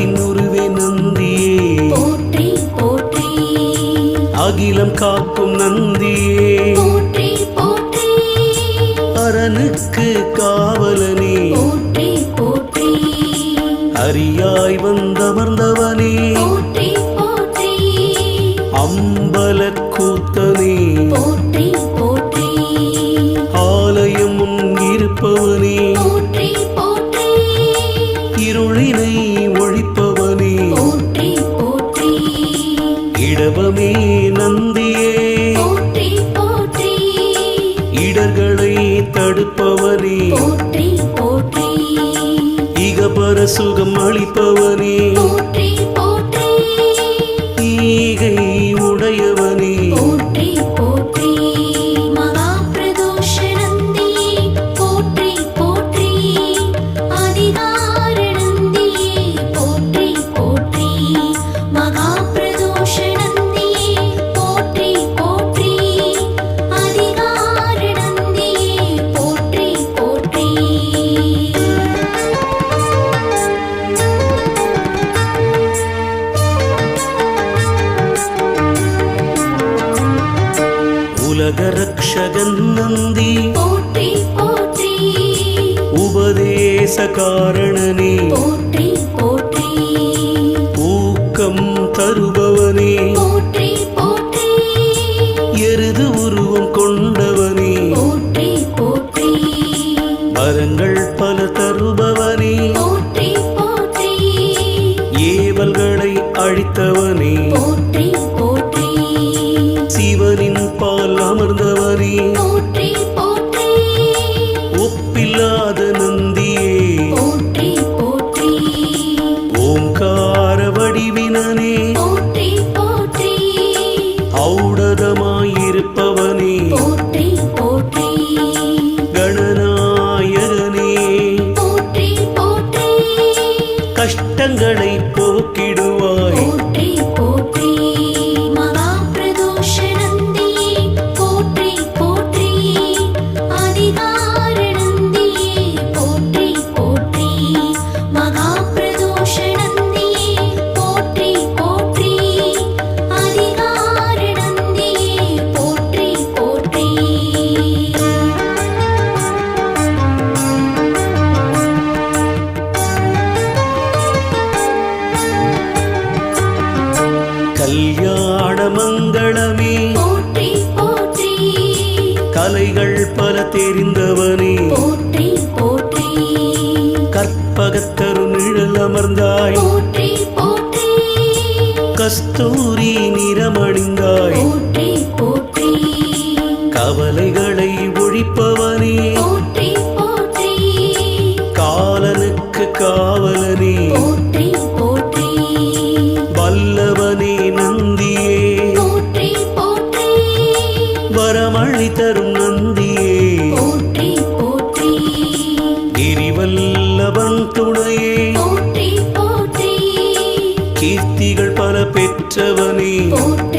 அறத்தின் உருவே நந்தியே. போற்றி போற்றி. அகிலம் காக்கும் நந்தியே. போற்றி போற்றி. அரணுக்கு காவலனே. போற்றி போற்றி. அரியாய் வந்தமர்ந்தவனே. போற்றி போற்றி. அம்பல இடர்களை தடுப்பவனே போற்றி போற்றி. இகபர சுகம் அளிப்பவனே போற்றி போற்றி. ஈகை உடையவனே. போற்றி போற்றி. மகா பிரதோஷ நந்தியே போற்றி போற்றி. அதிகார நந்தியே போற்றி போற்றி. மகா உலக ரக்ஷகன் நந்தி போற்றி போற்றி. உபதேச காரணனே போற்றி போற்றி. ஊக்கம் தருபவனே. போற்றி போற்றி. எருது உருவம் கொண்டவனே. போற்றி போற்றி. வரங்கள் பல தருபவனே. போற்றி போற்றி. ஏவல்களை அழித்தவனே. போற்றி ஒப்பில்லாத நந்தியே. ஓங்கார வடிவினனே. ஔடதமாயிருப்பவனே. கணநாயகனே. கஷ்டங்களை கல்யாண மங்களமே போற்றி போற்றி. கலைகள் பல தெரிந்தவனே. போற்றி போற்றி. கற்பகத்தரு நிழல் அமர்ந்தாய். போற்றி போற்றி. கஸ்தூரி நிறமணிந்தாய். போற்றி போற்றி. கவலைகளை ஒழிப்பவனே. போற்றி போற்றி. காலனுக்கு காவலனே கிரிவல்லவன் துணையே. கீர்த்திகள் பல பெற்றவனே. போற்றி